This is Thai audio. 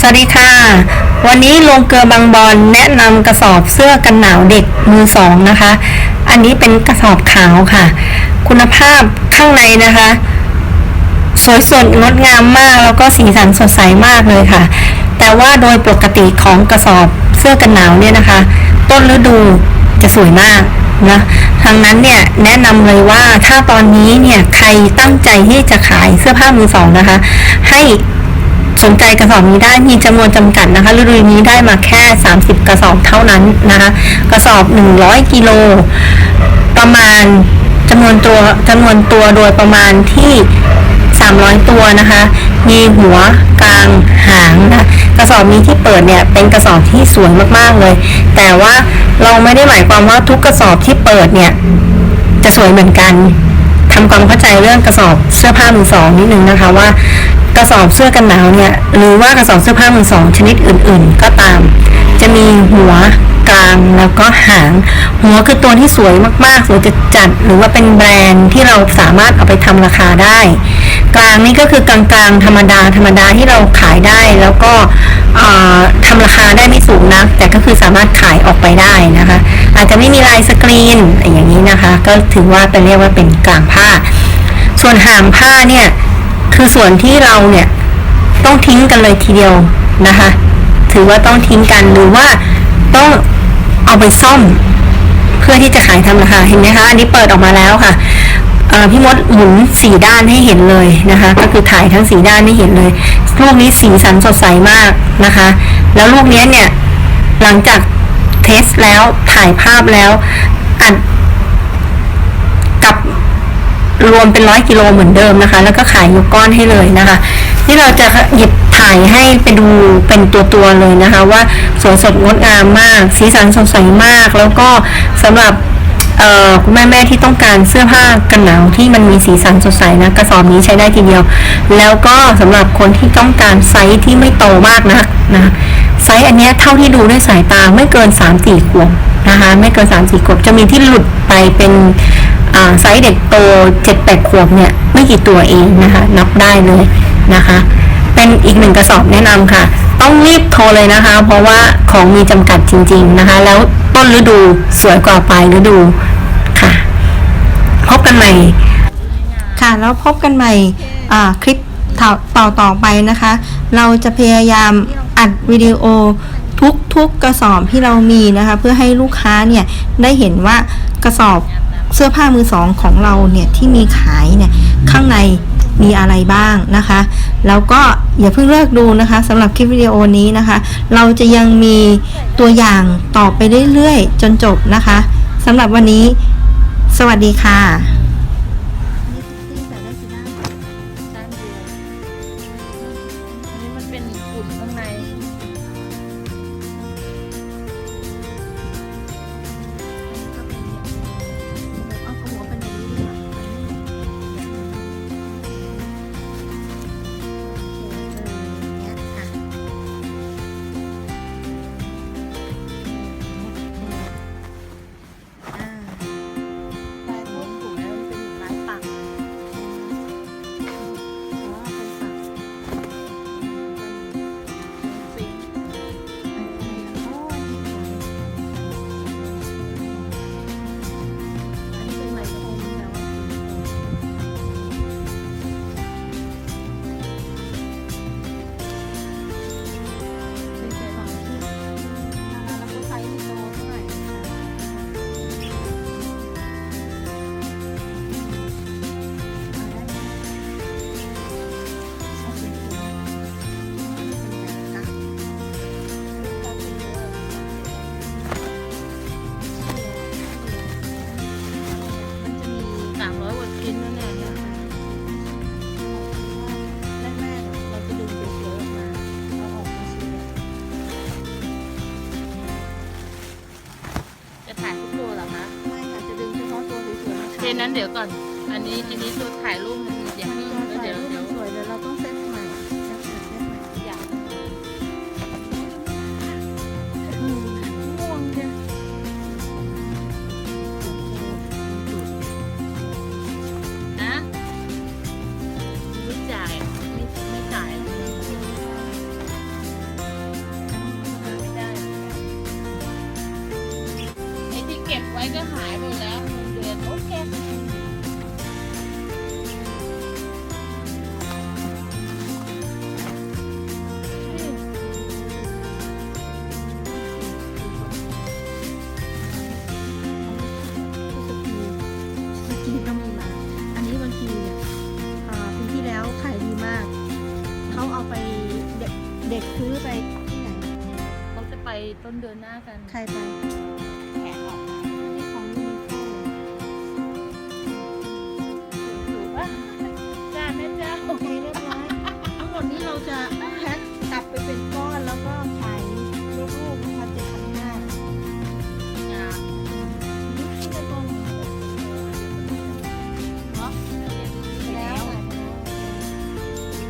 สวัสดีค่ะ วันนี้โรงเกลือบางบอนแนะนำกระสอบเสื้อกันหนาวเด็กมือสองนะคะ อันนี้เป็นกระสอบขาวค่ะ คุณภาพข้างในนะคะ สวยสดงดงามมากแล้วก็สีสันสดใสมากเลยค่ะ แต่ว่าโดยปกติของกระสอบเสื้อกันหนาวเนี่ยนะคะ ต้นฤดูจะสวยมากนะทางนั้นเนี่ยแนะนำเลยว่าถ้าตอนนี้เนี่ยใครตั้งใจที่จะขายเสื้อผ้ามือสองนะคะ ให้ สนใจกระสอบนี้ได้มีจำนวนจำกัดนะคะฤดูนี้ได้มาแค่ 30 กระสอบเท่านั้นนะคะกระสอบ 100 กิโลประมาณจำนวนตัวจำนวนตัวโดยประมาณที่ 300 ตัวนะคะ มีหัวกลางหางนะกระสอบนี้ที่เปิดเนี่ยเป็นกระสอบที่สวยมากๆเลย แต่ว่าเราไม่ได้หมายความว่าทุกกระสอบที่เปิดเนี่ยจะสวยเหมือนกัน ทำความเข้าใจเรื่องกระสอบเสื้อผ้ามือสองนิดนึงนะคะว่ากระสอบเสื้อกันหนาวเนี่ยหรือว่ากระสอบเสื้อผ้ามือสองชนิดอื่น ๆ ก็ตาม จะมีหัวกลางแล้วก็หาง หัวคือตัวที่สวยมากๆสวยจัดๆหรือว่าเป็นแบรนด์ที่เราสามารถเอาไปทำราคาได้ กลางนี่ก็คือกลางๆธรรมดาธรรมดาที่เราขายได้แล้วก็อ่อทำราคาได้ไม่สูงนักแต่ก็คือสามารถขายออกไปได้นะคะ อาจจะไม่มีลายสกรีนอย่างนี้นะคะ ก็ถือว่าเป็นเรียกว่าเป็นกลางผ้า ส่วนหางผ้าเนี่ยคือส่วนที่เราเนี่ยต้องทิ้งกันเลยทีเดียวนะคะ ถือว่าต้องทิ้งกันหรือว่าต้องเอาไปซ่อม เพื่อที่จะขายทำราคาเห็นไหมคะอันนี้เปิดออกมาแล้วค่ะพี่มดหมุนสีด้านให้เห็นเลยนะคะ ก็คือถ่ายทั้งสีด้านให้เห็นเลยลูกนี้สีสันสดใสมากนะคะ แล้วลูกนี้เนี่ย หลังจากเทสแล้วถ่ายภาพแล้วอัดกับรวมเป็นร้อยกิโลเหมือนเดิมนะคะ แล้วก็ขายยกก้อนให้เลยนะคะที่เราจะหยิบถ่ายให้ไปดูเป็นตัวตัวเลยนะคะ ว่าสวยสดงดงามมาก สีสันสดใสมาก แล้วก็สำหรับคุณแม่แม่ที่ต้องการเสื้อผ้ากันหนาวที่มันมีสีสันสดใสนะกระสอบนี้ใช้ได้ทีเดียว แล้วก็สำหรับคนที่ต้องการไซส์ที่ไม่โตมากนักนะ ไซส์อันเนี้ยเท่าที่ดูด้วยสายตาไม่เกิน 3 4 ขวบนะคะไม่เกิน 3 4 ขวบจะมีที่หลุดไปเป็นไซส์เด็กโต 7 8 ขวบเนี่ยไม่กี่ตัวเองนะคะนับได้เลยนะคะ เป็นอีกหนึ่งกระสอบแนะนำค่ะ ต้องรีบโทรเลยนะคะ เพราะว่าของมีจำกัดจริง ๆนะคะ แล้วต้นฤดูสวยกว่าปลายฤดูค่ะ พบกันใหม่ ค่ะแล้วพบกันใหม่คลิปต่อต่อไปนะคะ เราจะพยายาม อัดวิดีโอทุกทุกกระสอบที่เรามีนะคะ เพื่อให้ลูกค้าเนี่ยได้เห็นว่ากระสอบเสื้อผ้ามือสองของเราเนี่ยที่มีขายเนี่ยข้างในมีอะไรบ้างนะคะ แล้วก็อย่าเพิ่งเลิกดูนะคะสำหรับคลิปวิดีโอนี้นะคะ เราจะยังมีตัวอย่างต่อไปเรื่อยๆ จนจบนะคะสำหรับวันนี้ สวัสดีค่ะ เป็นอุ่นข้างใน นนั้นเดี๋ยวก่อน อันนี้อันนี้ดูถ่ายรูปมันเดี๋ยวเดี๋ยวเดี๋ยวสวยเดี๋ยวเราต้องเซ็ตใหม่เซ็ตใหม่อยากง่วงจ้นะไม่จ่ายไม่ไม่จ่ายได้ไอ้ที่เก็บไว้ก็หายไปแล้ว ต้นเดือนหน้ากัน ใครไป